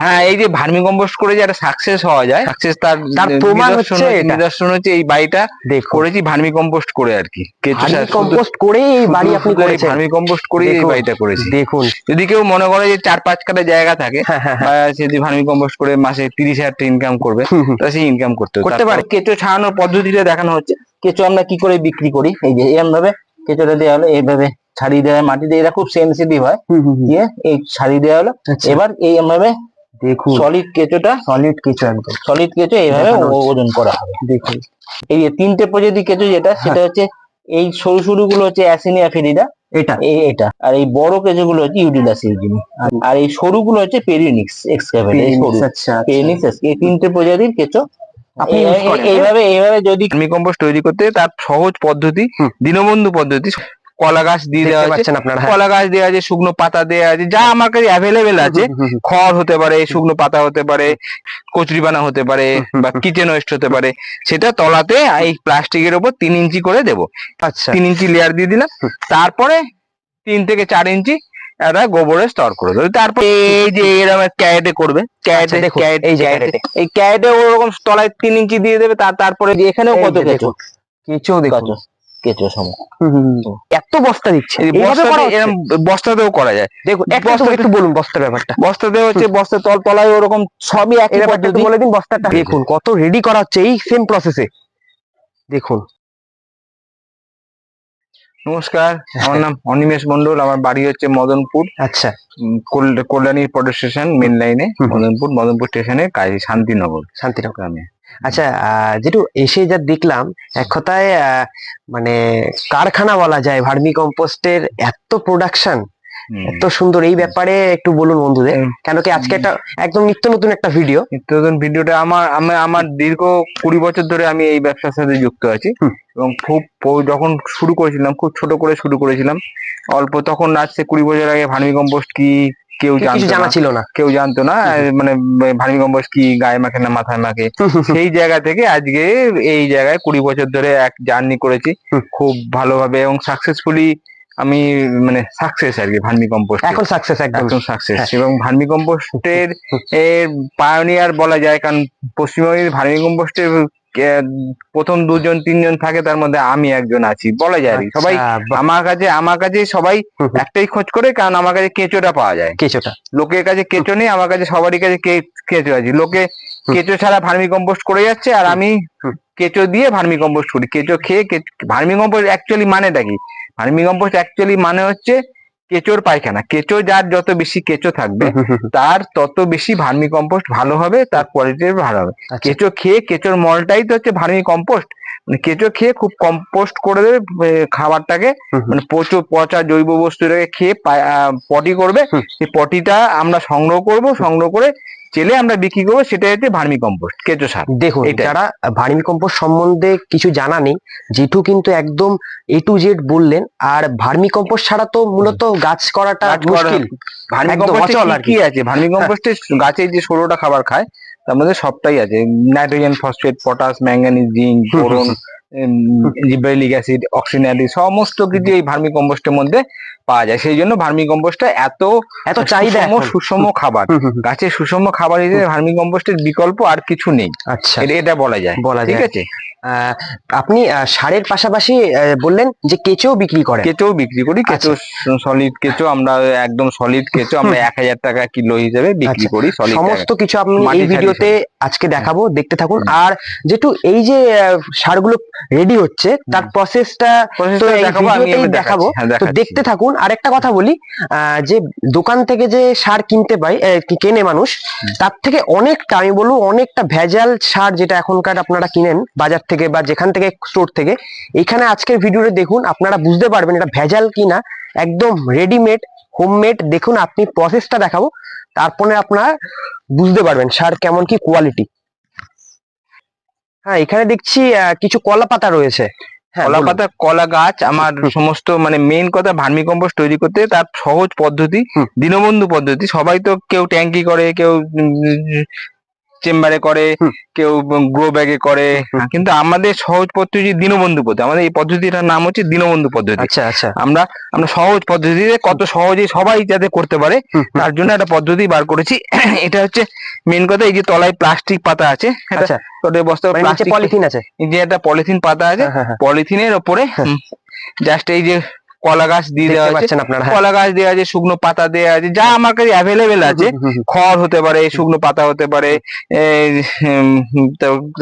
হ্যাঁ এই যে ভার্মি কম্পোস্ট করে যে একটা সাকসেস হওয়া যায় সাকসেস তার তার প্রমাণ হচ্ছে নিদর্শন হচ্ছে এই বাড়িটা করেছি ভার্মি কম্পোস্ট করে আর কি। কম্পোস্ট করেই এই বাড়ি আপনি করেছেন। ভার্মি কম্পোস্ট করে এই বাড়িটা করেছি। দেখুন। যদি কেউ মনে করে যে চার পাঁচ কাটা জায়গা থাকে হ্যাঁ হ্যাঁ সে যদি ভার্মি কম্পোস্ট করে মাসে তিরিশ হাজার টাকা ইনকাম করবে। তাহলে সে ইনকাম করতে। করতে পারে। কেঁচো ছাড়ানোর পদ্ধতিটা দেখানো হচ্ছে। কেঁচো আমরা কি করে বিক্রি করি? এই যে এরকম ভাবে কেঁচোটা দেওয়া হলো এইভাবে ছাড়িয়ে দেওয়া হয়। মাটিতে এরা খুব সেন্সিটিভ হয়। দিয়ে এই ছাড়িয়ে দেওয়া হলো। আচ্ছা, এবার এই ভাবে দেখুন। সলিড কেঁচোটা? সলিড কিছু একদম। সলিড কেঁচো এইভাবে। ওজন করা হবে। দেখুন। এই যে তিনটে প্রজাতি কেঁচো যেটা সেটা হচ্ছে এই সরু সরু গুলো হচ্ছে অ্যাসিনিয়া ফেরিডা এটা। এই এটা। আর এই বড় কেঁচো গুলো হচ্ছে ইউডিলাস ইউজিনি আর এই সরু গুলো হচ্ছে পেরিনিক্স এক্সকাভেট এই সরু। আচ্ছা পেরিনিক্স এই তিনটে প্রজাতির কেঁচো। এইভাবে এইভাবে যদি কম্পোস্ট তৈরি করতে তার সহজ পদ্ধতি। দীনবন্ধু পদ্ধতি কলা গাছ দিয়ে দেওয়া আছে। আপনারা হ্যাঁ। কলা গাছ দেওয়া আছে শুকনো পাতা দেওয়া আছে যা আমার কাছে অ্যাভেলেবেল আছে। খড় হতে পারে শুকনো পাতা হতে পারে কচুরিপানা হতে পারে বা কিচেন ওয়েস্ট হতে পারে। সেটা তলাতে এই প্লাস্টিকের ওপর তিন ইঞ্চি করে দেবো। আচ্ছা। তিন ইঞ্চি লেয়ার দিয়ে দিলাম। তারপরে তিন থেকে চার ইঞ্চি একটা গোবরের স্তর করে দেবো। তারপর এই যে এরকম ক্যারেটে করবে। ক্যারেটে আচ্ছা, ক্যারেটে এই ক্যারেটে। এই ক্যারেটে ওরকম তলায় তিন ইঞ্চি দিয়ে দেবে তার তারপরে এখানেও কত যে কেঁচো? দেখুন, কেঁচো। এত বস্তা দিচ্ছে। এই এইভাবে করা বস্তাতেও করা যায়। দেখুন বস্তাতে- একটু বলুন বস্তার ব্যাপারটা। বস্তাতে হচ্ছে বস্তার তল তলায় ওরকম সবই একই পদ্ধতি। বলে দিন বস্তাটা। দেখুন কত রেডি করা হচ্ছে এই সেম প্রসেসে দেখুন। নমস্কার আমার নাম অনিমেষ মন্ডল আমার বাড়ি হচ্ছে মদনপুর। আচ্ছা। কল- কল্যাণী পটের স্টেশন মেন লাইনে মদনপুর মদনপুর স্টেশনে কাজ শান্তিনগর। শান্তিনগর। গ্রামে। আচ্ছা আহ, যেটু এসে যা দেখলাম এক কথায় আহ, মানে কারখানা বলা যায় ভার্মি কম্পোস্টের এত প্রোডাকশন এত সুন্দর। এই ব্যাপারে একটু বলুন বন্ধুদের কেন কি আজকে একটা একদম নিত্য নতুন একটা ভিডিও নিত্য নতুন ভিডিওটা আমার আমি আমার দীর্ঘ কুড়ি বছর ধরে আমি এই ব্যবসার সাথে যুক্ত আছি। এবং খুব যখন শুরু করেছিলাম খুব ছোট করে শুরু করেছিলাম অল্প তখন আজকে কুড়ি বছর আগে ভার্মি কম্পোস্ট কি কেউ জানা ছিল না। কেউ জানতো না। মানে কম্পোস্ট কি গায়ে মাখে না মাথায় মাখে? সেই জায়গা থেকে আজকে এই জায়গায় কুড়ি বছর ধরে এক জার্নি করেছি। খুব ভালোভাবে এবং সাকসেসফুলি আমি মানে সাকসেস আর কি ভার্মি কম্পোস্ট এখন সাকসেস একদম। সাকসেস। হ্যাঁ। এবং ভার্মি কম্পোস্টের পায়োনিয়ার বলা যায় কারণ পশ্চিমবঙ্গের ভার্মি কম্পোস্টের প্রথম দুজন তিনজন থাকে তার মধ্যে আমি একজন আছি। বলা যায় সবাই আচ্ছা, আমার কাছে আমার কাছে সবাই। একটাই খোঁজ করে কারণ আমার কাছে কেঁচোটা পাওয়া যায়। কেঁচোটা। লোকের কাছে কেঁচো নেই আমার কাছে সবারই কাছে কে- কেঁচো আছে। লোকে কেঁচো ছাড়া ভার্মি কম্পোস্ট করে যাচ্ছে আর আমি কেঁচো দিয়ে ভার্মি কম্পোস্ট করি। কেঁচো খেয়ে ভার্মি কম্পোস্ট অ্যাকচুয়ালি মানেটা কি? ভার্মি কম্পোস্ট অ্যাকচুয়ালি মানে হচ্ছে কেঁচোর পায়খানা। কেঁচো যার যত বেশি কেঁচো থাকবে তার তত বেশি ভার্মি কম্পোস্ট ভালো হবে তার কোয়ালিটি ভালো হবে। আচ্ছা, কেঁচো খেয়ে কেঁচোর মলটাই তো হচ্ছে ভার্মি কম্পোস্ট মানে কেঁচো খেয়ে খুব কম্পোস্ট করে দেবে খাবারটাকে। মানে প্রচুর পচা জৈব বস্তুটাকে খেয়ে পটি করবে। সেই পটিটা আমরা সংগ্রহ করব সংগ্রহ করে চেলে আমরা বিক্রি করব সেটা হচ্ছে ভার্মি কম্পোস্ট কেঁচো সার। দেখুন। যারা ভার্মি কম্পোস্ট সম্বন্ধে কিছু জানা নেই জেঠু কিন্তু একদম এ টু জেড বললেন আর ভার্মি কম্পোস্ট ছাড়া তো মূলত গাছ করাটা মুশকিল। ভার্মি কম্পোস্টে কি আছে? ভার্মি কম্পোস্টে গাছে যে ষোলোটা খাবার খায় তার মধ্যে সবটাই আছে। Nitrogen phosphate potash manganese zinc boron gibberellic acid অক্সিনারি সমস্ত কিছু এই ভার্মি কম্পোস্টের মধ্যে পাওয়া যায়। সেই জন্য ভার্মি কম্পোস্টটা এত এত চাহিদা সুষম সুষম খাবার। গাছের সুষম খাবার হিসেবে ভার্মি কম্পোস্টের বিকল্প আর কিছু নেই। আচ্ছা। এটা- বলা যায়। বলা ঠিক আছে? আপনি সারের পাশাপাশি বললেন যে কেঁচো বিক্রি করেন। কেঁচো বিক্রি করি। কেঁচো সলিড কেঁচো আমরা একদম সলিড কেঁচো আমরা এক হাজার টাকা কিলো হিসেবে বিক্রি আচ্ছা, করি সলিড সমস্ত কিছু আপনি এই ভিডিওতে আজকে দেখাবো দেখতে থাকুন। আর যেটু এই যে সারগুলো রেডি হচ্ছে। তার প্রসেসটা তো এই দেখাবো হ্যাঁ তো দেখতে থাকুন আর একটা কথা বলি যে দোকান থেকে যে সার কিনতে পাই কেনে মানুষ তার থেকে অনেকটা আমি বলব অনেকটা ভেজাল সার যেটা এখনকার আপনারা কিনেন বাজার থেকে বা যেখান থেকে স্টোর থেকে এখানে আজকের ভিডিওটা দেখুন আপনারা বুঝতে পারবেন এটা ভেজাল কিনা একদম রেডিমেড হোমমেড দেখুন আপনি প্রসেসটা দেখাবো তারপরে আপনারা বুঝতে পারবেন সার কেমন কি কোয়ালিটি হ্যাঁ এখানে দেখছি আহ, কিছু কলা পাতা রয়েছে। হ্যাঁ কলা পাতা কলা গাছ আমার সমস্ত মানে মেন কথা ভার্মি কম্পোস্ট তৈরি করতে তার সহজ পদ্ধতি দীনবন্ধু পদ্ধতি। সবাই তো কেউ ট্যাঙ্কি করে কেউ চেম্বারে করে কেউ গ্রো ব্যাগে করে। কিন্তু আমাদের সহজ পদ্ধতি দীনবন্ধু পদ্ধতি। আমাদের এই পদ্ধতিটার নাম হচ্ছে দীনবন্ধু পদ্ধতি। আচ্ছা আচ্ছা। আমরা আমরা সহজ পদ্ধতিতে কত সহজে সবাই যাতে করতে পারে। তার জন্য একটা পদ্ধতি বার করেছি। এটা হচ্ছে মেন কথা এই যে তলায় প্লাস্টিক পাতা আছে আচ্ছা। বস্তা মানে পলিথিন আছে। যে একটা পলিথিন পাতা আছে হ্যাঁ, হ্যাঁ, হ্যাঁ। পলিথিনের ওপরে জাস্ট এই যে কলা গাছ দিয়ে দেওয়া আছে। আপনারা হ্যাঁ। কলা গাছ দেওয়া আছে শুকনো পাতা দেওয়া আছে যা আমার কাছে অ্যাভেলেবেল আছে। খড় হতে পারে শুকনো পাতা হতে পারে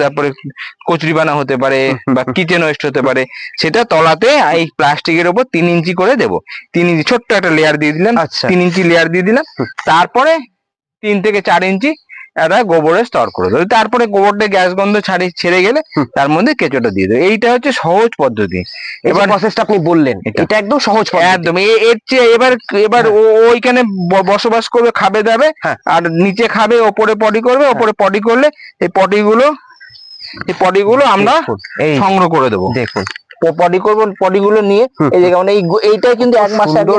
তারপরে কচুরিপানা হতে পারে বা কিচেন ওয়েস্ট হতে পারে। সেটা তলাতে এই প্লাস্টিকের ওপর তিন ইঞ্চি করে দেবো। তিন ইঞ্চি ছোট্ট একটা লেয়ার দিয়ে দিলাম আচ্ছা। তিন ইঞ্চি লেয়ার দিয়ে দিলাম। তারপরে তিন থেকে চার ইঞ্চি একটা গোবরের স্তর করে দেবে তারপরে গোবরটা গ্যাস গন্ধ ছাড়ি ছেড়ে গেলে তার মধ্যে কেঁচোটা দিয়ে দেবে এইটা হচ্ছে সহজ পদ্ধতি। এবার প্রসেসটা আপনি বললেন এটা। একদম সহজ একদম। এর চেয়ে এবার এবার ওইখানে বসবাস করবে খাবে দাবে হ্যাঁ। আর নিচে খাবে ওপরে পটি করবে ওপরে পটি করলে এই পটি গুলো এই পটি গুলো আমরা সংগ্রহ করে দেবো। দেখুন পটি করব পটি গুলো নিয়ে এই যে মানে এই এইটাই কিন্তু এক মাস আগে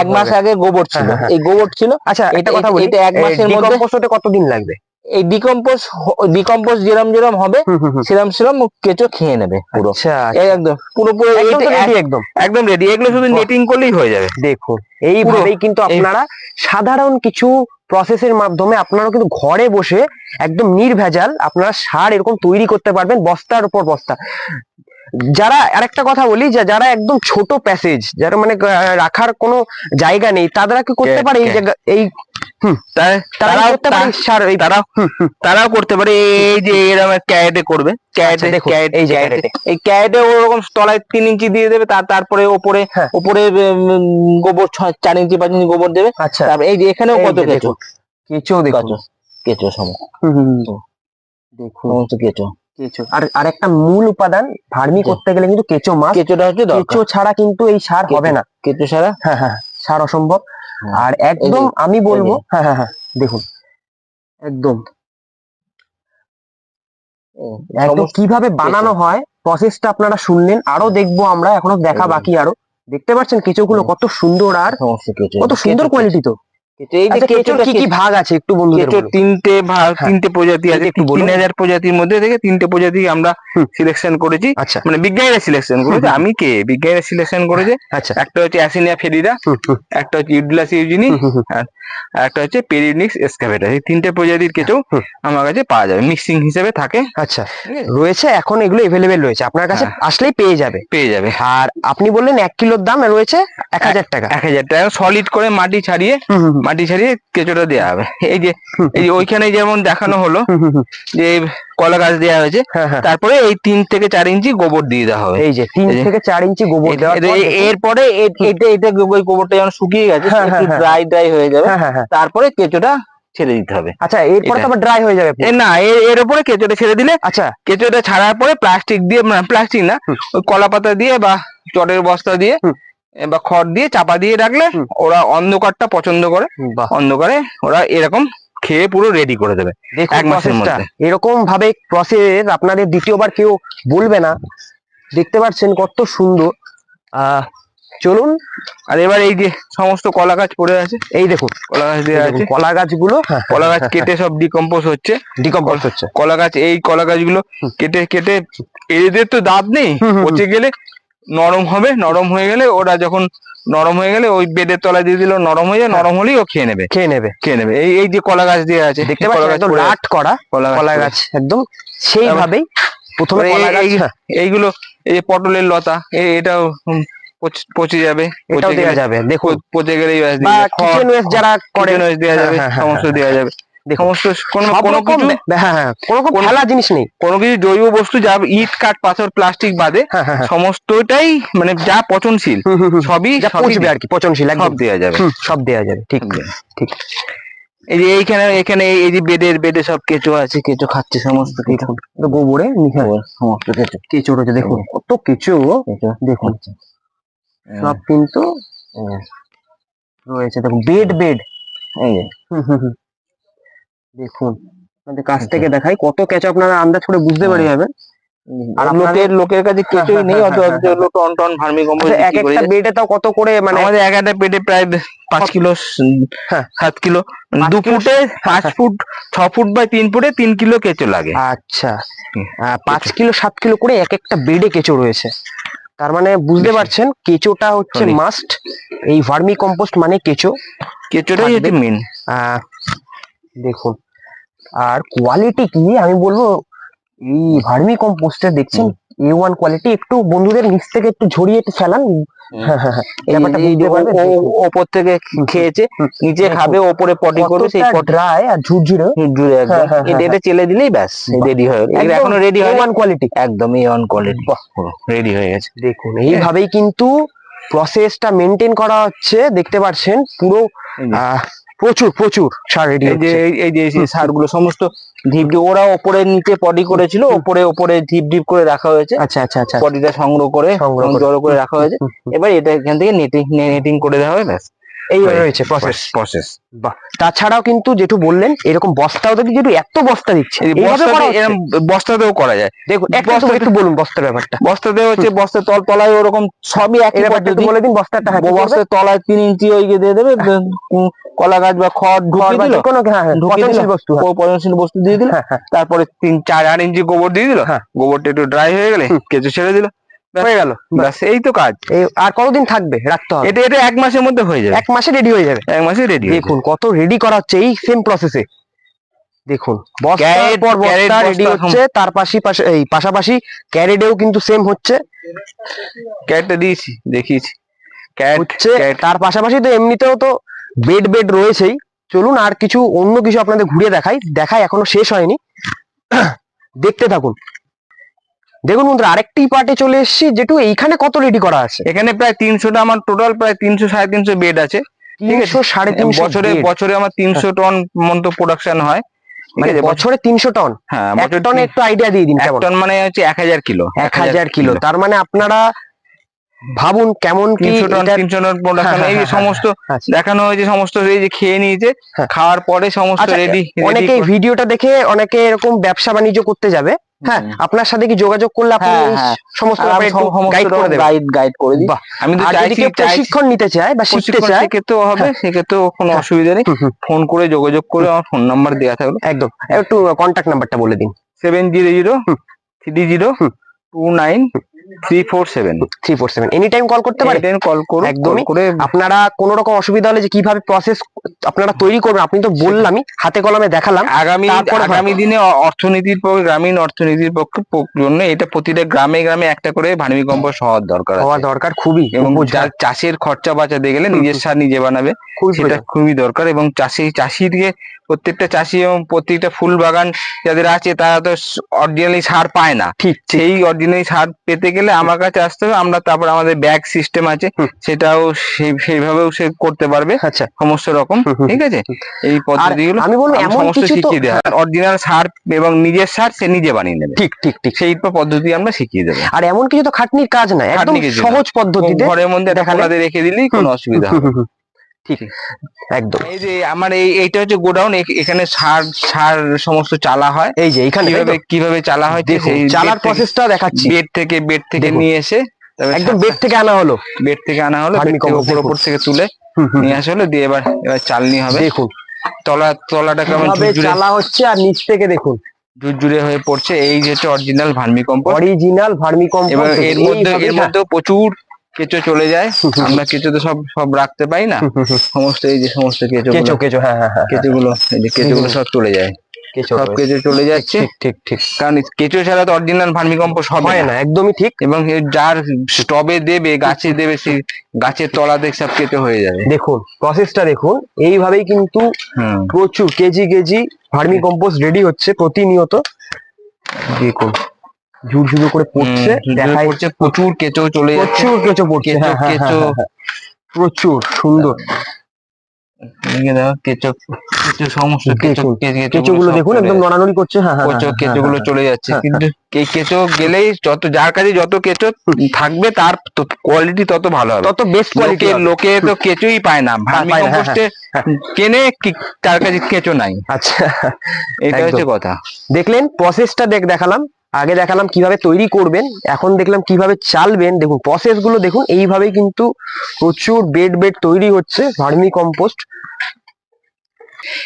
এক মাস আগে গোবর ছিল। হ্যাঁ, হ্যাঁ। এই গোবর ছিল। আচ্ছা এটা- কথা বলি। এটা এক মাসের মধ্যে- কতদিন লাগবে? এই ডিকম্পোজ ডিকম্পোজ যেরম যেরম হবে। সেরম সেরম কেঁচো খেয়ে নেবে পুরো। আচ্ছা একদম পুরোপুরি একদম এটা- ready একদম। একদম রেডি এগুলো শুধু নেটিং করলেই হয়ে যাবে। দেখুন এইভাবেই কিন্তু আপনারা সাধারণ কিছু প্রসেসের মাধ্যমে আপনারা কিন্তু ঘরে বসে একদম নির্ভেজাল আপনারা সার এরকম তৈরি করতে পারবেন বস্তার উপর বস্তা। যারা আরেকটা কথা বলি যে যারা একদম ছোট প্যাসেজ যারা মানে রাখার কোনো জায়গা নেই তারা কি করতে পারে এই? জায়গা এই তারাও করতে পারে? এই তারাও তারাও করতে পারে। এই যে এরকম ক্যারেটে করবে। ক্যারেটে আচ্ছা, ক্যারেট এই ক্যারেটে। এই ক্যারেটে ওরকম তলায় তিন ইঞ্চি দিয়ে দেবে তার তারপরে ওপরে হ্যাঁ। ওপরে গোবর চার ইঞ্চি পাঁচ ইঞ্চি গোবর দেবে। আচ্ছা। এই যে এখানেও কত কেঁচো? কেঁচো দেখুন। কেঁচো হুম। দেখুন। কেঁচো। কেঁচো। আর আরেকটা মূল উপাদান ফার্মি কে- করতে গেলে কিন্তু কেঁচো মাছ কেঁচোটা হচ্ছে কেঁচো ছাড়া কিন্তু এই সার হবে না। কেঁচো ছাড়া? হ্যাঁ হ্যাঁ সার অসম্ভব। হ্যাঁ। আর একদম আমি বলব হ্যাঁ হ্যাঁ হ্যাঁ দেখুন। একদম। একদম কীভাবে বানানো হয় প্রসেসটা আপনারা শুনলেন আরও দেখব আমরা এখনও দেখা বাকি আরও। দেখতে পাচ্ছেন কেঁচোগুলো হুম। কত সুন্দর আর কেঁচো। কত সুন্দর কোয়ালিটি তো কেঁচো। এই যে আচ্ছা কেঁচোর কি কি ভাগ আছে একটু বন্ধুদের কেঁচোর তিনটে ভাগ হ্যাঁ। তিনটে প্রজাতি আছে একটু তিন হাজার প্রজাতির মধ্যে থেকে তিনটে প্রজাতি আমরা সিলেকশন করেছি। আচ্ছা। মানে বিজ্ঞানীরা সিলেকশন করেছে। আমি কে? বিজ্ঞানীরা সিলেকশন করেছে। আচ্ছা। একটা হচ্ছে অ্যাসিনিয়া ফেরিডা হুম, হুম, একটা হচ্ছে ইউডুলাস ইউজিনি হুম, হুম, হুম। আর একটা হচ্ছে পেরিনিক্স এসকাভেটার এই তিনটে প্রজাতির কেঁচো আমার কাছে পাওয়া যাবে। মিক্সিং হিসেবে থাকে। আচ্ছা। রয়েছে এখন এগুলো এভেলেবেল রয়েছে। আপনার কাছে হ্যাঁ। আসলেই পেয়ে যাবে। পেয়ে যাবে। আর আপনি বললেন এক কিলোর দাম রয়েছে এক হাজার টাকা। এক হাজার টাকা। সলিড করে মাটি ছাড়িয়ে মাটি ছাড়িয়ে কেঁচোটা দেওয়া হবে। এই যে এই যে ওইখানে যেমন দেখানো হলো। যে কলা গাছ দেওয়া হয়েছে হ্যাঁ হ্যাঁ। তারপরে এই তিন থেকে চার ইঞ্চি গোবর দিয়ে দেওয়া হবে। এই যে তিন থেকে চার ইঞ্চি গোবর এরপরে এটা এটা ওই গোবরটা যখন শুকিয়ে গেছে একটু হ্যাঁ। ড্রাই ড্রাই হয়ে যাবে। তারপরে কেঁচোটা ছেড়ে দিতে হবে। আচ্ছা এরপরে তো আবার ড্রাই হয়ে যাবে না এর উপরে কেঁচোটা ছেড়ে দিলে আচ্ছা। কেঁচোটা ছাড়ার পরে প্লাস্টিক দিয়ে প্লাস্টিক না হুম। কলা পাতা দিয়ে বা চটের বস্তা দিয়ে বা খড় দিয়ে চাপা দিয়ে রাখলে ওরা অন্ধকারটা পছন্দ করে। অন্ধকারে ওরা এরকম খেয়ে পুরো রেডি করে দেবে এক মাসের মধ্যে। এরকম ভাবে প্রসেস আপনাদের দ্বিতীয়বার কেউ বলবে না। দেখতে পাচ্ছেন কত সুন্দর। আহ চলুন। আর এবার এই যে সমস্ত কলা গাছ পড়ে আছে। এই দেখুন। কলা গাছ দেওয়া আছে। কলা গাছগুলো। কলা গাছ কেটে সব ডিকম্পোজ হচ্ছে। ডিকম্পোজ হচ্ছে। কলা গাছ এই কলা গাছগুলো। কেটে কেটে এদের তো দাঁত নেই। পচে গেলে নরম হবে নরম হয়ে গেলে ওরা যখন নরম হয়ে গেলে ওই বেডের তলায় দিয়ে দিল নরম হয়ে যায় হ্যাঁ। নরম হলেই ও খেয়ে নেবে। খেয়ে নেবে। খেয়ে নেবে। এই এই যে কলা গাছ দিয়ে আছে দেখতে কলা পাচ্ছেন লাট করা কলা কলা গাছ একদম সেইভাবেই প্রথমে কলা গাছ এই- হ্যাঁ। এইগুলো এই যে পটলের লতা এটাও পচ- যাবে এটাও পচে দেওয়া যাবে দেখো পচে গেলে এই গাছ বা কিচেন ওয়েস্ট যারা করে দেওয়া যাবে হ্যাঁ, হ্যাঁ, সমস্ত হ্যাঁ, দেওয়া যাবে। সমস্ত কোনো কোনো কিছু হ্যাঁ হ্যাঁ। কোনো জিনিস নেই। কোনো কিছু জৈব বস্তু যা ইট কাঠ পাথর প্লাস্টিক বাদে হ্যাঁ হ্যাঁ হ্যাঁ। সমস্তটাই মানে যা পচনশীল হুম, হুম, হুম। সবই পচবে আর কি পচনশীল সব দেওয়া যাবে। সব দেওয়া যাবে ঠিক। ঠিক। এই যে এইখানে এখানে এই- এই যে বেডের বেডে সব কেঁচো আছে কেঁচো খাচ্ছে সমস্ত কেঁচো গোবরে নিখা সমস্ত কেঁচো। কেঁচো রয়েছে দেখুন। কত কেঁচো দেখুন। সব কিন্তু রয়েছে দেখুন। Bed bed. এই যে। দেখুন। আপনাদের কাছ থেকে দেখাই কত কেঁচো আপনারা আন্দাজ করে বুঝতে পেরে যাবেন। আর আপনাদের- লোকের কাছে হ্যাঁ, নেই হ্যাঁ, অত হ্যাঁ, হলো টন টন ভার্মি কম্পোস্ট আচ্ছা, এক একটা বেডে তাও কত করে মানে আমাদের এক একটা পেটে প্রায় পাঁচ কিলো হ্যাঁ। সাত কিলো। দু ফুটে পাঁচ ফুট ছ ফুট বাই তিন ফুটে তিন কিলো কেঁচো লাগে। আচ্ছা। পাঁচ কিলো সাত কিলো করে এক একটা বেডে কেঁচো রয়েছে। তার মানে বুঝতে পারছেন কেঁচোটা হচ্ছে মাস্ট এই ভার্মি কম্পোস্ট মানে কেঁচো। কেঁচোটাই হচ্ছে। মেন দেখুন। আর কোয়ালিটি কি আমি বলব এই ভার্মি কম্পোস্টে দেখছেন এ ওয়ান কোয়ালিটি একটু বন্ধুদের নিচ থেকে একটু ঝরিয়ে একটু ফেলান। হ্যাঁ হ্যাঁ হ্যাঁ ওপর থেকে খেয়েছে নিচে খাবে ওপরে পটি করে সেই ড্রাই আর ঝুরঝুরে। জুড়ে একদম। এটা- চেলে দিলেই ব্যাস রেডি হয়ে গেল এখনও রেডি হয় ওয়ান কোয়ালিটি একদম এই অন কোয়ালিটি রেডি হয়ে গেছে। দেখুন এইভাবেই কিন্তু প্রসেসটা মেনটেন করা হচ্ছে দেখতে পাচ্ছেন পুরো আহ, প্রচুর প্রচুর সার রেডি এই যে এই- যে এই সারগুলো সমস্ত ঢিপ ঢিপ ওরা ওপরে নিচে পটি করেছিল ওপরে ওপরে ঢিপ ঢিপ করে রাখা হয়েছে। আচ্ছা আচ্ছা আচ্ছা। পটিটা সংগ্রহ করে সংগ্রহ করে। জড়ো করে রাখা হয়েছে। এবার এটা এখান থেকে নেটিং নেটিং করে দেওয়া হবে ব্যাস। এই রয়েছে প্রসেস প্রসেস বাহ। তাছাড়াও কিন্তু যেটু বললেন এরকম বস্তাও দেখি যেটু এত বস্তা দিচ্ছে এইভাবে করা হচ্ছে? এরকম বস্তাতেও করা যায়। দেখুন একটা তো বস্তাতে- একটু বলুন বস্তার ব্যাপারটা। বস্তাতে হচ্ছে বস্তার তল তলায় ওরকম সবই ব্যাপারটা বলে দিন বস্তাটা হ্যাঁ, বস্তার তলায় তিন ইঞ্চি ওই দিয়ে দেবে কলা গাছ বা খড় ঢুকিয়ে দিল? যেকোনো হ্যাঁ হ্যাঁ। বস্তু হ্যাঁ। পচনশীল বস্তু দিয়ে দিল? হ্যাঁ, হ্যাঁ, তারপরে তিন চার আট ইঞ্চি গোবর দিয়ে দিল? হ্যাঁ। গোবরটা একটু ড্রাই হয়ে গেলে। কেঁচো ছেড়ে দিল? হয়ে গেল। ব্যাস। এই তো কাজ। আর কতদিন থাকবে? রাখতে হবে। এটা এটা এক মাসের মধ্যে হয়ে যাবে। এক মাসে রেডি হয়ে যাবে। এক মাসে রেডি দেখুন কত রেডি করা হচ্ছে এই সেম প্রসেসে দেখুন বস্তার পর বস্তা রেডি হচ্ছে তার পাশি পাশে এই পাশাপাশি ক্যারেডেও কিন্তু সেম হচ্ছে। ক্যাটটা দিয়েছি দেখিয়েছি। ক্যাট হচ্ছে তার পাশাপাশি তো এমনিতেও তো বেড বেড রয়েছেই। চলুন আর কিছু অন্য কিছু আপনাদের ঘুরিয়ে দেখাই। দেখাই এখনও শেষ হয়নি। দেখতে থাকুন। দেখুন বন্ধুরা আরেকটি পার্টে চলে এসেছি যেটু এইখানে কত রেডি করা আছে? এখানে প্রায় তিনশোটা আমার টোটাল প্রায় তিনশো সাড়ে তিনশো বেড আছে। ঠিক আছে। তিনশো সাড়ে তিনশো বছরে বছরে আমার তিনশো টন মতো প্রোডাকশন হয়। মানে বছরে তিনশো টন হ্যাঁ টনে একটু আইডিয়া দিয়ে দিন এক টন মানে হচ্ছে এক হাজার কিলো। এক হাজার কিলো। তার মানে আপনারা ভাবুন কেমন তিনশো টন এটার- তিনশো টন প্রোডাকশন হ্যাঁ, এই হ্যাঁ, সমস্ত আচ্ছা। দেখানো হয়েছে সমস্ত এই যে খেয়ে নিয়েছে। খাওয়ার পরে সমস্ত আচ্ছা, রেডি অনেকে ভিডিওটা দেখে অনেকে এরকম ব্যবসা বাণিজ্য করতে যাবে। হ্যাঁ আপনার সাথে কি যোগাযোগ করলে আপনি হ্যাঁ, হ্যাঁ। সমস্ত গাইড করে দেবেন গাইড গাইড করে দিই। আমি তো যদি কেউ প্রশিক্ষণ নিতে চায় বা শিখতে চাই চায় সেক্ষেত্রেও হবে হ্যাঁ। সেক্ষেত্রেও কোনো। অসুবিধা নেই। ফোন করে যোগাযোগ করে আমার ফোন নাম্বার দেওয়া থাকল। একদম। একটু কন্ট্যাক্ট নাম্বারটা বলে দিন। Seven zero zero three zero two nine three four seven three four seven any time call করতে পারেন কল করুন একদমই। করে আপনারা কোনো রকম অসুবিধা হলে যে কীভাবে প্রসেস আপনারা তৈরি করবেন আপনি তো বললামই হাতে কলমে দেখালাম আগামী আগামী দিনে অর্থনীতির পক্ষে গ্রামীণ অর্থনীতির পক্ষে জন্য এটা প্রতিটা গ্রামে গ্রামে একটা করে দরকার হওয়া দরকার খুবই এবং চাষের খরচা বাঁচাতে গেলে নিজের সার নিজে বানাবে খুবই সেটা খুবই দরকার। এবং চাষি চাষিকে প্রত্যেকটা চাষি এবং প্রত্যেকটা ফুল বাগান যাদের আছে তারা তো অরিজিনালি সার পায় না। ঠিক সেই অরিজিনালি সার পেতে গেলে আমার কাছে আসতে হবে আমরা তারপর আমাদের ব্যাগ সিস্টেম আছে সেটাও সেইভাবে সেইভাবেও সে করতে পারবে। আচ্ছা। সমস্ত রকম ঠিক আছে? এই পদ্ধতিগুলো আমি বলব এমন সমস্ত কিছু শিখিয়ে দেওয়া অরিজিনাল সার এবং নিজের সার সে নিজে বানিয়ে নেবে। ঠিক ঠিক ঠিক। সেই পদ্ধতি আমরা শিখিয়ে দেবো। আর এমন কিছু তো খাটনির কাজ না একদম। সহজ পদ্ধতিতে ঘরের মধ্যে দেখা রেখে দিলেই কোনো অসুবিধা হবে। ঠিক। একদম। এই যে আমার এই এইটা হচ্ছে গোডাউন এখানে সার সার সমস্ত চালা হয়। এই যে তো? কীভাবে কীভাবে চালা হয় চালার প্রসেসটা দেখাচ্ছি। বেড থেকে বেড থেকে নিয়ে এসে একদম বেড থেকে আনা হলো। বেড থেকে আনা হলো Vermi bed থেকে উপর উপর থেকে তুলে নিয়ে আসা হলো দিয়ে এবার এবার চালনি হবে। দেখুন। তলা তলাটা কেমন চালা হচ্ছে আর নিচ থেকে দেখুন। ঝুরঝুরে হয়ে পড়ছে এই যে হচ্ছে original vermi compost original vermi এবার এর মধ্যে এর মধ্যেও প্রচুর কেঁচো চলে যায়। আমরা কেঁচো তো সব সব রাখতে পাই না। সমস্ত এই যে সমস্ত কেঁচো কেঁচো কেঁচো হ্যাঁ হ্যাঁ হ্যাঁ কেঁচো গুলো এই যে কেঁচো গুলো সব চলে যায়। কেঁচো সব কেঁচো চলে যাচ্ছে। ঠিক ঠিক ঠিক। কারণ কেঁচো ছাড়া তো অরিজিনাল হবে হয় না। একদমই ঠিক। এবং যার স্টবে দেবে গাছে দেবে সেই গাছের তলাতে সব কেঁচো হয়ে যাবে। দেখুন প্রসেসটা দেখুন। এইভাবেই কিন্তু প্রচুর kg kg vermi compost ready হচ্ছে প্রতিনিয়ত। দেখুন। ঝুরঝুরো করে পড়ছে প্রচুর কেঁচো চলে প্রচুর কেঁচো পড়ছে কেঁচো, হ্যাঁ, হ্যাঁ, হ্যাঁ, প্রচুর সুন্দর। কেঁচো কেঁচো কেঁচো গুলো দেখুন একদম নড়ানড়ি করছে হ্যাঁ কেঁচো গুলো চলে যাচ্ছে। কিন্তু কেঁচো গেলেই যত যার কাছে যত কেঁচো থাকবে তার কোয়ালিটি তত ভালো হবে। তত বেস্ট কোয়ালিটি লোকে তো কেঁচোই পায় না। ভার্মি পায় কম্পোস্টে কেনে তার কাছে কেঁচো নাই। আচ্ছা এটা হচ্ছে কথা। দেখলেন প্রসেসটা দেখ দেখালাম। আগে দেখালাম কীভাবে তৈরি করবেন, এখন দেখলাম কীভাবে চালবেন। দেখুন প্রসেসগুলো দেখুন, এইভাবেই কিন্তু প্রচুর বেড বেড তৈরি হচ্ছে, ভার্মি কম্পোস্ট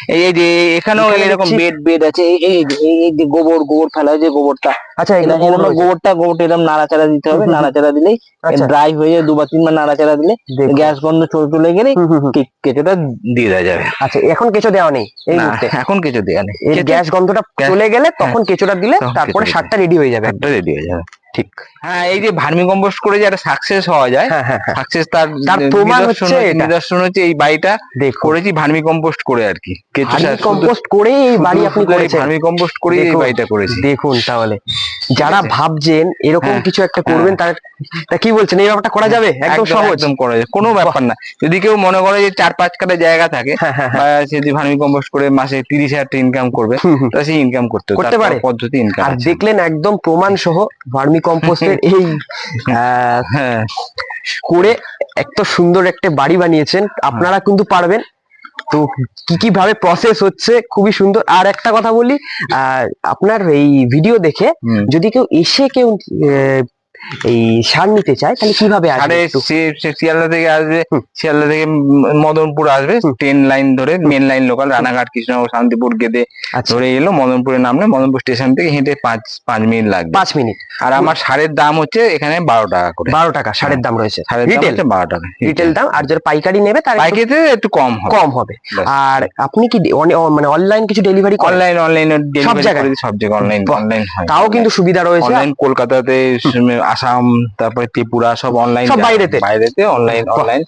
এই যে এখানেও এখানে এরকম বেড বেড আছে। এই এই যে- গোবর গোবর ফেলা হয় যে গোবরটা। আচ্ছা গোবরটা গোবরটা এরকম নাড়াচাড়া দিতে হবে। নাড়াচাড়া দিলেই আচ্ছা। ড্রাই হয়ে যায় দুবার তিনবার নাড়াচাড়া দিলে গ্যাস গন্ধ চলে চলে। কে- কেঁচোটা দিয়ে দেওয়া যাবে। আচ্ছা এখন কেঁচো দেওয়া নেই এই মুহূর্তে? এখন কিছু দেওয়া নেই। গ্যাস গন্ধটা চলে গেলে তখন কেঁচোটা দিলে তারপরে কেঁচো সারটা রেডি হয়ে যাবে। একটা রেডি হয়ে যাবে। ঠিক। হ্যাঁ এই যে ভার্মি কম্পোস্ট করে যে একটা সাকসেস হওয়া যায় হ্যাঁ হ্যাঁ হ্যাঁ। সাকসেস তার তার প্রমাণ হচ্ছে নিদর্শন হচ্ছে এই বাড়িটা করেছি ভার্মি কম্পোস্ট করে আর কি। কম্পোস্ট করেই এই বাড়ি আপনি করেছেন। ভার্মি কম্পোস্ট করে এই বাড়িটা করেছি। দেখুন তাহলে। যারা ভাবছেন এরকম হ্যাঁ, কিছু একটা করবেন তার তা কি বলছেন? এই ব্যাপারটা করা যাবে? একদম সহজ। একদম করা যায় কোনো ব্যাপার না। যদি কেউ মনে করে যে চার পাঁচ কাটা জায়গা থাকে হ্যাঁ হ্যাঁ যদি ভার্মি কম্পোস্ট করে মাসে তিরিশ হাজার টাকা ইনকাম করবে হুম, হুম। তাহলে সে ইনকাম করতে করতে পারে? পদ্ধতি ইনকাম আর দেখলেন একদম প্রমাণ সহ ভার্মি কম্পোস্টের এই হ্যাঁ। করে এত সুন্দর একটা বাড়ি বানিয়েছেন। আপনারা কিন্তু পারবেন। তো কি কি ভাবে প্রসেস হচ্ছে খুবই সুন্দর। আর একটা কথা বলি আপনার এই ভিডিও দেখে যদি কেউ এসে কেউ এই সার নিতে চায় তাহলে কীভাবে আসবে শিয়ালদা থেকে আসবে শিয়ালদা থেকে মদনপুর আসবে ট্রেন লাইন ধরে main line local Ranaghat Krishnanagar Shantipur Gede আচ্ছা। ধরে এলো মদনপুরে নামলে মদনপুর স্টেশন থেকে হেঁটে পাঁচ পাঁচ মিনিট লাগবে। পাঁচ মিনিট। আর আমার সারের দাম হচ্ছে এখানে বারো টাকা করে। বারো টাকা সারের দাম রয়েছে। রিটেল বারো টাকা। রিটেল দাম আর যারা পাইকারি নেবে তার পাইকারিতে একটু কম কম হবে। আর আপনি কি মানে অনলাইন কিছু ডেলিভারি অনলাইন অনলাইন ডেলিভারি জায়গায়? সব জায়গায় অনলাইন অনলাইন তাও কিন্তু সুবিধা রয়েছে। অনলাইন কলকাতাতে আসাম তারপরে ত্রিপুরা সব অনলাইন সব বাইরেতে? বাইরেতে অনলাইন অনলাইন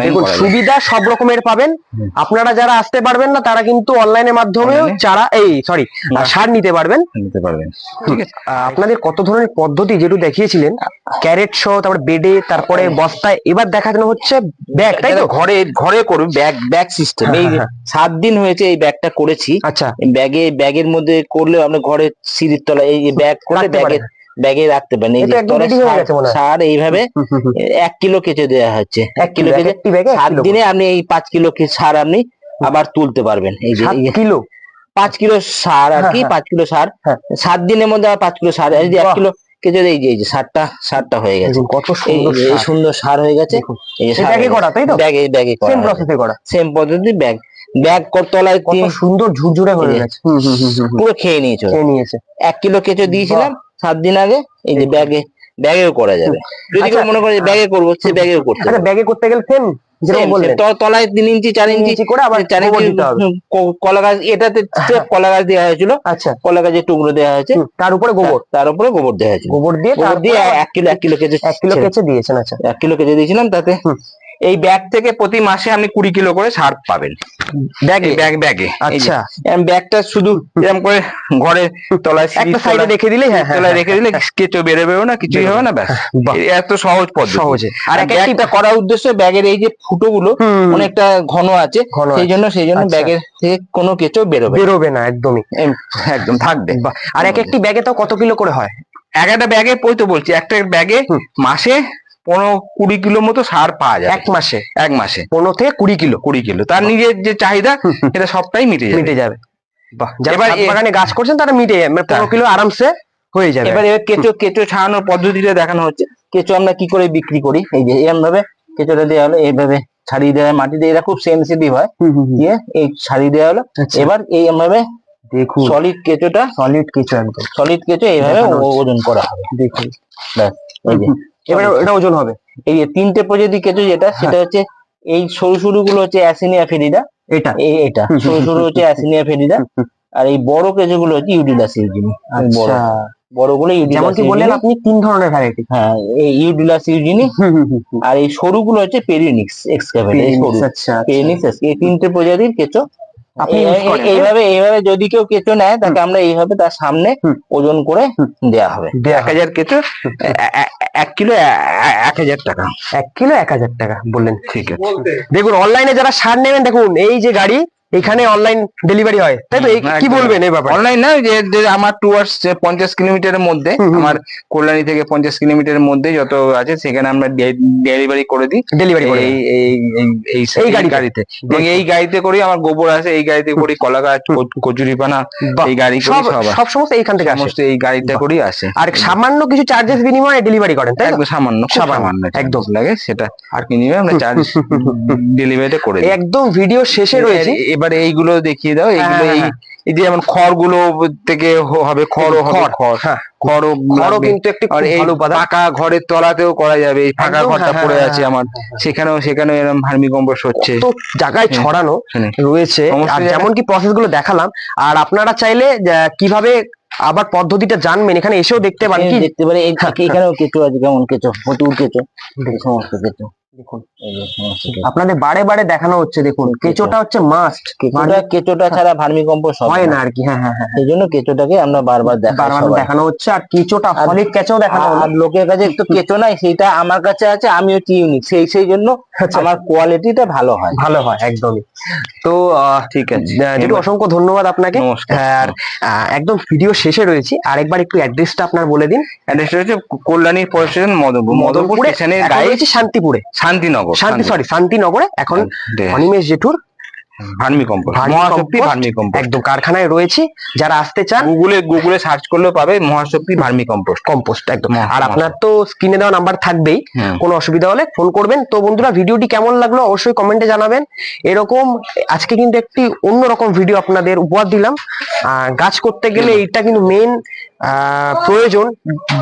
দেখুন সুবিধা সব রকমের পাবেন। আপনারা যারা আসতে পারবেন না তারা কিন্তু অনলাইনের Online চারা এই সরি সার নিতে পারবেন। নিতে আপনাদের কত ধরনের পদ্ধতি যেটু দেখিয়েছিলেন ক্যারেট সহ তারপরে বেডে তারপরে বস্তায় এবার দেখা দেখানো হচ্ছে ব্যাগ তাই তো? ঘরে ঘরে করবে ব্যাগ ব্যাগ সিস্টেম হ্যাঁ, এই হ্যাঁ, সাত দিন হয়েছে এই ব্যাগটা করেছি। আচ্ছা। ব্যাগে ব্যাগের মধ্যে করলেও আপনি ঘরে সিঁড়ির তলায় এই ব্যাগ করে রাখতে ব্যাগে রাখতে পারেন। এই যে সার- এইভাবে। এক কিলো কেচে দেওয়া হচ্ছে। এক কিলো ব্যাগে সাত দিনে আপনি এই পাঁচ কিলো কি সার আপনি আবার তুলতে পারবেন। এই যে কিলো? পাঁচ কিলো সার আর হ্যাঁ, কি হ্যাঁ। পাঁচ কিলো সার। হ্যাঁ। সাত দিনের মধ্যে আবার পাঁচ কিলো সার। এই যে এক কিলো কেচে এই যে এই যে সারটা সারটা হয়ে গেছে। কত সুন্দর সুন্দর সার হয়ে গেছে। এই যে ব্যাগে করা তাই তো? ব্যাগে ব্যাগে সেম প্রসেসে করা। সেম পদ্ধতি ব্যাগ। ব্যাগ তলায় কত সুন্দর ঝুরঝুরে হয়ে গেছে। পুরো খেয়ে নিয়েছিল খেয়ে নিয়েছে। এক কিলো কেঁচো দিয়েছিলাম সাত দিন আগে এই যে ব্যাগে ব্যাগেও করা যাবে। যদি কেউ আচ্ছা। মনে করে ব্যাগে করব সে ব্যাগেও করতে আচ্ছা ব্যাগে করতে গেলে সেম তলায় তিন ইঞ্চি চার ইঞ্চি করে আবার চার ইঞ্চি কলা গাছ এটাতে কলা গাছ দেওয়া হয়েছিল। আচ্ছা। কলা গাছের টুকরো দেওয়া হয়েছে। তার উপরে গোবর। তার উপরে গোবর দেওয়া হয়েছিল। গোবর দিয়ে গোবর দিয়ে এক কিলো এক কিলো কেজি এক কিলো কেচে দিয়েছেন আচ্ছা। এক কিলো কেজি দিয়েছিলাম তাতে। এই ব্যাগ থেকে প্রতি মাসে আপনি কুড়ি কিলো করে সার পাবেন। ব্যাগে ব্যাগ ব্যাগে। আচ্ছা। ব্যাগটা শুধু এরকম করে ঘরে তলায় একটা সাইডে রেখে দিলেই হ্যাঁ হ্যাঁ তলায় রেখে দিলে কেঁচো বেরোবেও না কিছুই হবে না ব্যাস। এত সহজ পদ্ধতি। সহজে। আর আর এক একটি করার উদ্দেশ্য ব্যাগের এই যে ফুটোগুলো অনেকটা ঘন আছে সেই জন্য সেই জন্য আচ্ছা। ব্যাগের থেকে কোনো কেঁচো বেরোবে বেরোবে না একদমই। একদম থাকবে। আর এক একটি ব্যাগে তো কত কিলো করে হয়? এক একটা ব্যাগে ওই তো বলছি একটা ব্যাগে মাসে পনেরো কুড়ি কিলো মতো সার পাওয়া যায় এক মাসে? এক মাসে। পনেরো থেকে কুড়ি কিলো? কুড়ি কিলো। তার নিজের যে চাহিদা। এটা সবটাই মিটে যাবে। মিটে যাবে। এবার বাগানে গাছ করছেন তারা মিটে যাবে। মানে পনেরো। কিলো আরামসে হয়ে যাবে। এবার কেঁচো কেঁচো ছাড়ানোর পদ্ধতিটা দেখানো হচ্ছে। কেঁচো আমরা কি করে বিক্রি করি? এই যে এরকম ভাবে কেঁচোটা দেওয়া হলো এইভাবে ছাড়িয়ে দেওয়া হয়। মাটিতে এরা খুব সেন্সিটিভ হয়। দিয়ে এই ছাড়িয়ে দেওয়া হলো। আচ্ছা, এবার এই ভাবে দেখুন। সলিড কেঁচোটা সলিড একদম। সলিড কেঁচো এইভাবে। ওজন করা হবে। দেখুন। ব্যাস এই যে। এবার এটা ওজন হবে। এই যে তিনটে প্রজাতি কেঁচো যেটা হ্যাঁ। সেটা হচ্ছে এই সরু সরু গুলো হচ্ছে অ্যাসিনিয়া ফেরিডা এটা। এই এটা। সরু সরু হচ্ছে অ্যাসিনিয়া ফেরিডা। আর এই বড় কেঁচো গুলো হচ্ছে ইউডিলাস ইউজিনি বড় আচ্ছা। বড়। গুলো যেমন কি বললেন আপনি তিন ধরনের ভ্যারাইটি হ্যাঁ এই ইউডিলাস ইউজিনি আর এই সরু গুলো হচ্ছে পেরিনিক্স এক্সকাভেট এই সরু। আচ্ছা। পেরিনিক্স এই তিনটে প্রজাতির কেঁচো এইভাবে এইভাবে যদি কেউ কেঁচো নেয় তাকে আমরা এইভাবে তার সামনে ওজন করে দেয়া হবে। এক হাজার কেঁচো এক কিলো এক হাজার টাকা। এক কিলো এক হাজার টাকা বললেন ঠিক আছে। দেখুন অনলাইনে যারা সার নেবেন দেখুন এই যে গাড়ি এখানে অনলাইন ডেলিভারি হয়। তাই তো? কি বলবেন এই ব্যাপারে? অনলাইন না যে আমার টুয়ার্স পঞ্চাশ কিলোমিটারের মধ্যে। আমার কল্যাণী থেকে পঞ্চাশ কিলোমিটারের মধ্যে যত আছে সেখানে আমরা ডেলিভারি করে দিই। ডেলিভারি করে এই এই এই গাড়িতে? এবং এই গাড়িতে করে আমার গোবর আছে এই গাড়িতে করি কলা গাছ কচ- কচুরিপানা এই গাড়ি সব সব সমস্ত এইখান থেকে সমস্ত এই গাড়িতে। করেই আসে। আর সামান্য কিছু চার্জেস বিনিময়ে ডেলিভারি করেন তাই একদম সামান্য সামান্য, একদম। লাগে সেটা আর কি নিবে আমরা চার্জ ডেলিভারিটা করে দিই। একদম ভিডিও শেষে রয়েছে। এবারে এইগুলো দেখিয়ে দাও এইগুলো হ্যাঁ, এই হ্যাঁ। এই যে যেমন খড়গুলো থেকে হবে খড়ও হবে খড়, খড়। হ্যাঁ। খড়ও খড়ও কিন্তু একটি আর এই ভালো উপাদান। পাকা ঘরের তলাতেও করা যাবে এই ফাঁকা ঘরটা হ্যাঁ, পড়ে হ্যাঁ, আছে হ্যাঁ, আমার। সেখানেও সেখানেও এরকম ভার্মি কম্পোস্ট হচ্ছে। তো জায়গায় ছড়ানো রয়েছে। আর যেমন কি প্রসেসগুলো দেখালাম আর আপনারা চাইলে আহ, কীভাবে আবার পদ্ধতিটা জানবেন? এখানে এসেও দেখতে পারেন কি? দেখতে পারে এই এখানেও কেঁচো আছে কেমন কেঁচো? প্রচুর কেঁচো। সমস্ত কেঁচো। দেখুন। এই যে সমস্ত কেঁচো। আপনাদের বারে বারে দেখানো হচ্ছে দেখুন। কেঁচোটা হচ্ছে মাস্ট কেঁচোটা কেঁচোটা ছাড়া ভার্মি কম্পোস্ট হয় না। আর কি হ্যাঁ হ্যাঁ হ্যাঁ সেই জন্য কেঁচোটাকে আমরা বারবার বারবার দেখানো হচ্ছে আর কেঁচোটা সলিড কেঁচো দেখানো আর- লোকের কাছে একটু কেঁচো নাই সেটা আমার কাছে আছে আমি হচ্ছে ইউনিক সেই সেই জন্য আচ্ছা। আমার কোয়ালিটিটা ভালো হয়। ভালো হয় একদমই। তো ঠিক আছে যেটু অসংখ্য ধন্যবাদ আপনাকে। আর একদম ভিডিও শেষে রয়েছি। আর একবার একটু অ্যাড্রেসটা আপনার বলে দিন। অ্যাড্রেসটা হচ্ছে কল্যাণী স্টেশন মদনপুর মদনপুর মদনপুরে স্টেশনের গায়ে শান্তিপুরে। শান্তিনগর শান্তি সরি শান্তিনগরে এখন অনিমেষ জেঠুর ভার্মি কম্পোস্ট ভার্মি মহাশক্তি কম্পোস্ট ভার্মি কম্পোস্ট একদম কারখানায় রয়েছে যারা আসতে চান গুগলে গুগলে সার্চ করলেও পাবে মহাশক্তি ভার্মি কম্পোস্ট কম্পোস্ট একদম আর আপনার তো স্ক্রিনে দেওয়া নাম্বার থাকবেই কোনো অসুবিধা হলে ফোন করবেন। তো বন্ধুরা ভিডিওটি কেমন লাগল অবশ্যই কমেন্টে জানাবেন। এরকম আজকে কিন্তু একটি অন্যরকম ভিডিও আপনাদের উপহার দিলাম। গাছ করতে গেলে এটা কিন্তু মেন প্রয়োজন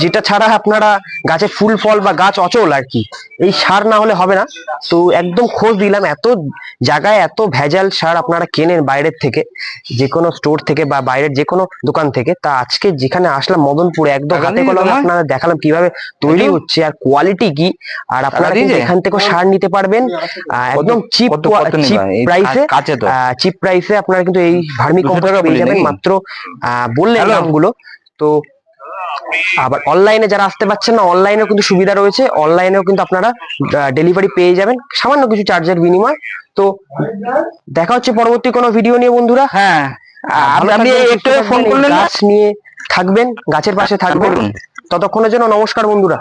যেটা ছাড়া আপনারা গাছে ফুল ফল বা গাছ অচল আর কি এই সার না হলে হবে না। তো একদম খোঁজ দিলাম এত জায়গায় এত ভেজাল সার আপনারা কেনেন বাইরের থেকে যে কোনো স্টোর থেকে বা বাইরের যে কোনো দোকান থেকে তা আজকে যেখানে আসলাম মদনপুরে একদম হাতে কলমে আপনারা দেখালাম কীভাবে তৈরি হচ্ছে আর কোয়ালিটি কি আর আপনারা এখান থেকে সার নিতে পারবেন। একদম চিপ চিপ প্রাইসে চিপ প্রাইসে আপনারা কিন্তু এই ভার্মি কম্পোস্ট পেয়ে যাবেন মাত্র বললেন? নামগুলো। তো আবার অনলাইনে যারা আসতে পারছেন না অনলাইনেও কিন্তু সুবিধা রয়েছে। অনলাইনেও কিন্তু আপনারা ডেলিভারি পেয়ে যাবেন। সামান্য কিছু চার্জের বিনিময়। তো দেখা হচ্ছে পরবর্তী কোনো ভিডিও নিয়ে বন্ধুরা। হ্যাঁ। আপনি একটু ফোন করলেন গাছ নিয়ে থাকবেন গাছের পাশে থাকবেন। ততক্ষণের জন্য নমস্কার বন্ধুরা।